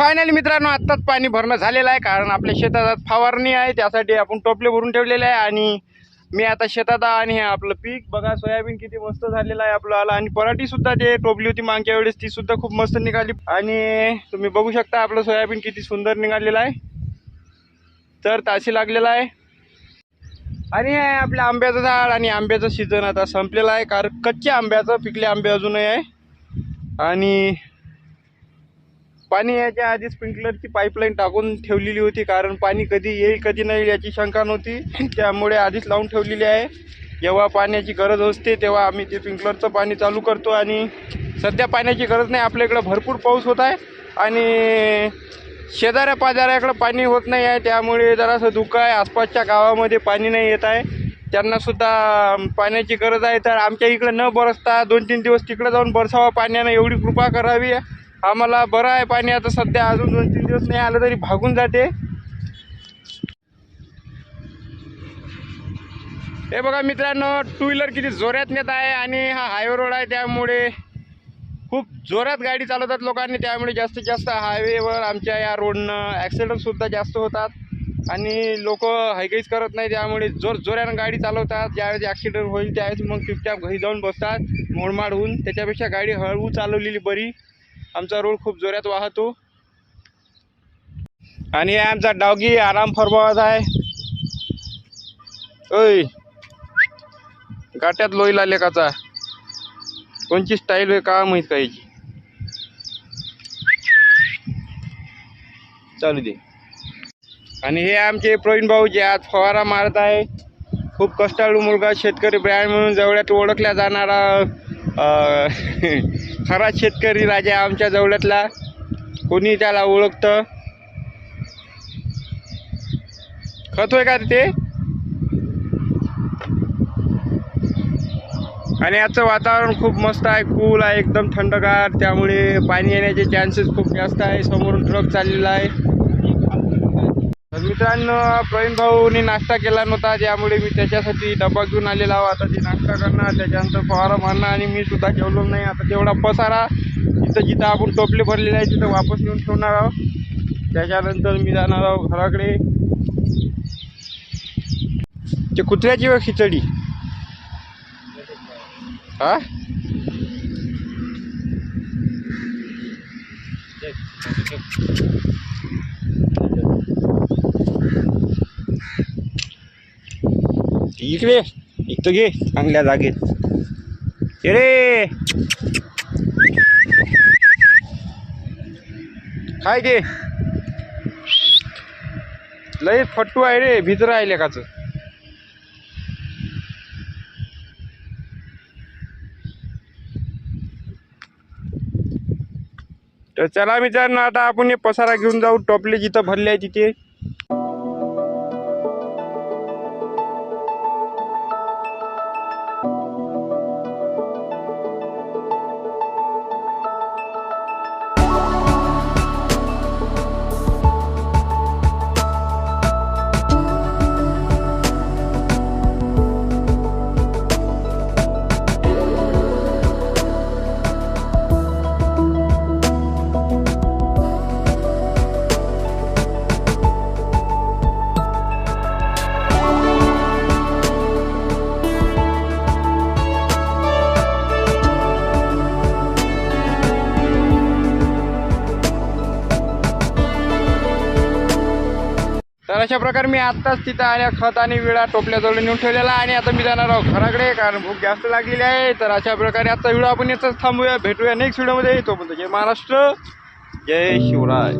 Finally मित्रांनो आत्ताच पाणी भरणं झालेलं आहे कारण आपल्या शेतात फवारणी आहे त्यासाठी आपण टोपले भरून ठेवलेले आहे आणि मी आता शेतात आणि हे आपलं पीक. बघा सोयाबीन किती मस्त झालेलं आहे आपलं. आला आणि पराठी सुद्धा जे टोपली होती मागच्या वेळेस ती सुद्धा खूप मस्त निघाली. आणि तुम्ही बघू शकता आपलं सोयाबीन किती सुंदर निघालेलं आहे. तर ताशी लागलेला आहे. आणि हे आपल्या आंब्याचं झाड आणि आंब्याचं सीझन आता संपलेलं आहे. कारण कच्च्या आंब्याचं पिकले आंबे अजूनही आहे. आणि पाणी याच्या आधी स्प्रिंकलरची पाईपलाईन टाकून ठेवलेली होती. कारण पाणी कधी येईल कधी नाही याची शंका नव्हती. त्यामुळे आधीच लावून ठेवलेली आहे. जेव्हा पाण्याची गरज असते तेव्हा आम्ही ते स्प्रिंकलरचं पाणी चालू करतो. आणि सध्या पाण्याची गरज नाही. आपल्या इकडं भरपूर पाऊस होत आहे. आणि शेजाऱ्या पाजाऱ्याकडं पाणी होत नाही आहे. त्यामुळे जरासं दुःख आहे. आसपासच्या गावामध्ये पाणी नाही येत आहे. त्यांनासुद्धा पाण्याची गरज आहे. तर आमच्या इकडं न बरसता दोन तीन दिवस तिकडं जाऊन बरसावा पाण्यानं एवढी कृपा करावी आम्हाला बरं आहे पाणी आता सध्या अजून दोन तीन दिवस नाही आलं तरी भागून जाते. हे बघा मित्रांनो टू व्हीलर किती जोरात नेत आहे आणि हा हायवे रोड आहे त्यामुळे खूप जोरात गाडी चालवतात लोकांनी. त्यामुळे जास्तीत जास्त हायवेवर आमच्या या रोडनं ॲक्सिडेंटसुद्धा जास्त होतात आणि लोक हायकाईच करत नाही. त्यामुळे जोर जोरानं गाडी चालवतात. ज्यावेळेस ॲक्सिडेंट होईल त्यावेळेस मग चुपचाप घरी जाऊन बसतात मोडमाड होऊन. त्याच्यापेक्षा गाडी हळू चालवलेली बरी. आमचा रोड खूप जोरात वाहतो. आणि हे आमचा डॉगी आराम फरमावत आहे. ओय गाट्यात लोईला लेखाचा कोणची स्टाईल आहे का माहीत का चालू दे. आणि हे आमचे प्रवीण भाऊ जे आज फवारा मारत आहे. खूप कष्टाळू मुलगा शेतकरी ब्रँड म्हणून जवळ्यात ओळखला जाणारा खरा शेतकरी राजा आमच्या जवळतला कोणी त्याला ओळखतं? खत होय का ते आणि याचं वातावरण खूप मस्त आहे कूल आहे एकदम थंडगार. त्यामुळे पाणी येण्याचे चान्सेस खूप जास्त आहे. समोरून ट्रक चाललेला आहे. मित्रांनो प्रवीण भाऊनी नाश्ता केला नव्हता त्यामुळे मी त्याच्यासाठी डबा घेऊन आलेला आहो. आता ते नाश्ता करणार त्याच्यानंतर फवारा मारणं आणि मी सुद्धा जेवलो नाही. आता तेवढा पसारा जिथं जिथं आपण टोपले भरलेले आहे तिथं वापस नेऊन ठेवणार आहोत त्याच्यानंतर मी जाणार आहोत घराकडे. ते कुत्र्याची व खिचडी? हा? इकडे इथं घे चांगल्या जागेत. ये रे. काय घे. लय फट्टू आहे रे भीतर आहे लेखाचं तर चला मित्रांनो आता आपण हे पसारा घेऊन जाऊ. टोपले जिथं भरले आहे तिथे. अशा प्रकारे मी आत्ताच तिथं आणि खत आणि विळा टोपल्याजवळ नेऊन ठेवलेला आणि आता मी जाणार आहोत घराकडे कारण भूक जास्त लागलेली आहे. तर अशा प्रकारे आजचा व्हिडिओ आपण याचाच थांबूया भेटूया नेक्स्ट व्हिडिओमध्ये येतो पण जय महाराष्ट्र जय शिवराय.